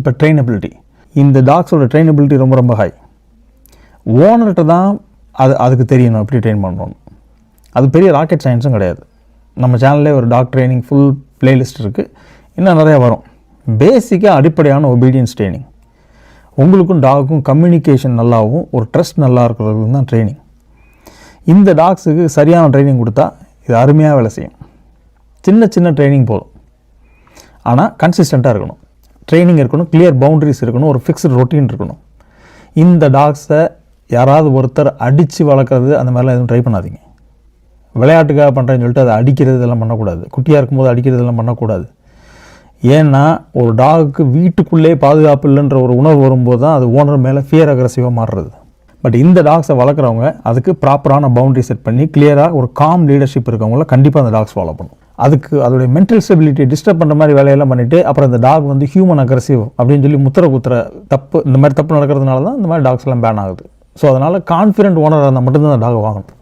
இப்போ ட்ரெயினபிலிட்டி இந்த டாக்ஸோட ட்ரெயினபிலிட்டி ரொம்ப ரொம்ப ஹை ஓனர்கிட்ட தான் அது அதுக்கு தெரியணும் எப்படி ட்ரெயின் பண்ணணும் அது பெரிய ராக்கெட் சயின்ஸும் கிடையாது. நம்ம சேனல்லே ஒரு டாக் ட்ரைனிங் ஃபுல் பிளேலிஸ்ட் இருக்குது இன்னும் நிறையா வரும். பேசிக்காக அடிப்படையான ஒபீடியன்ஸ் ட்ரைனிங் உங்களுக்கும் டாகுக்கும் கம்யூனிகேஷன் நல்லாவும் ஒரு ட்ரஸ்ட் நல்லா இருக்கிறதுக்கு தான் ட்ரைனிங் இந்த டாக்ஸுக்கு சரியான ட்ரைனிங் கொடுத்தா இது அருமையாக வேலை செய்யும். சின்ன சின்ன ட்ரைனிங் போதும். ஆனால் கன்சிஸ்டண்ட்டாக இருக்கணும். ட்ரைனிங் இருக்கணும் கிளியர் பவுண்டரிஸ் இருக்கணும் ஒரு ஃபிக்ஸ்டு ரொட்டீன் இருக்கணும். இந்த டாக்ஸை யாராவது ஒருத்தர் அடித்து வளர்க்குறது அந்த மாதிரிலாம் எதுவும் ட்ரை பண்ணாதீங்க. விளையாட்டுக்காக பண்ணுறேன்னு சொல்லிட்டு அதை அடிக்கிறது இதெல்லாம் பண்ணக்கூடாது. குட்டியாக இருக்கும்போது அடிக்கிறது இதெல்லாம் பண்ணக்கூடாது. ஏன்னா ஒரு டாகுக்கு வீட்டுக்குள்ளே பாதுகாப்பு இல்லைன்ற ஒரு உணர்வு வரும்போது தான் அது ஓனர் மேலே ஃபியர் அக்ரஸிவாக மாறுறது. பட் இந்த டாக்ஸை வளர்க்குறவங்க அதுக்கு ப்ராப்பரான பவுண்ட்ரி செட் பண்ணி கிளியராக ஒரு காம் லீடர்ஷிப் இருக்கவங்கள கண்டிப்பாக அந்த டாக்ஸ் ஃபாலோ பண்ணும் அதுக்கு அதோடைய மென்டல் ஸ்டெபிலிட்டி டிஸ்டர்ப் பண்ணுற மாதிரி வேலையெல்லாம் பண்ணிவிட்டு அப்புறம் இந்த டாக் வந்து ஹியூமன் அக்ரஸிவ் அப்படின்னு சொல்லி முத்திர குத்துற தப்பு இந்த மாதிரி தப்பு நடக்கிறதுனால தான் இந்த மாதிரி டாக்ஸ் எல்லாம் பேன் ஆகுது. ஸோ அதனால் கான்ஃபிடென்ட் ஓனராக இருந்தால் மட்டும்தான் அந்த டாக் வாங்கணும்.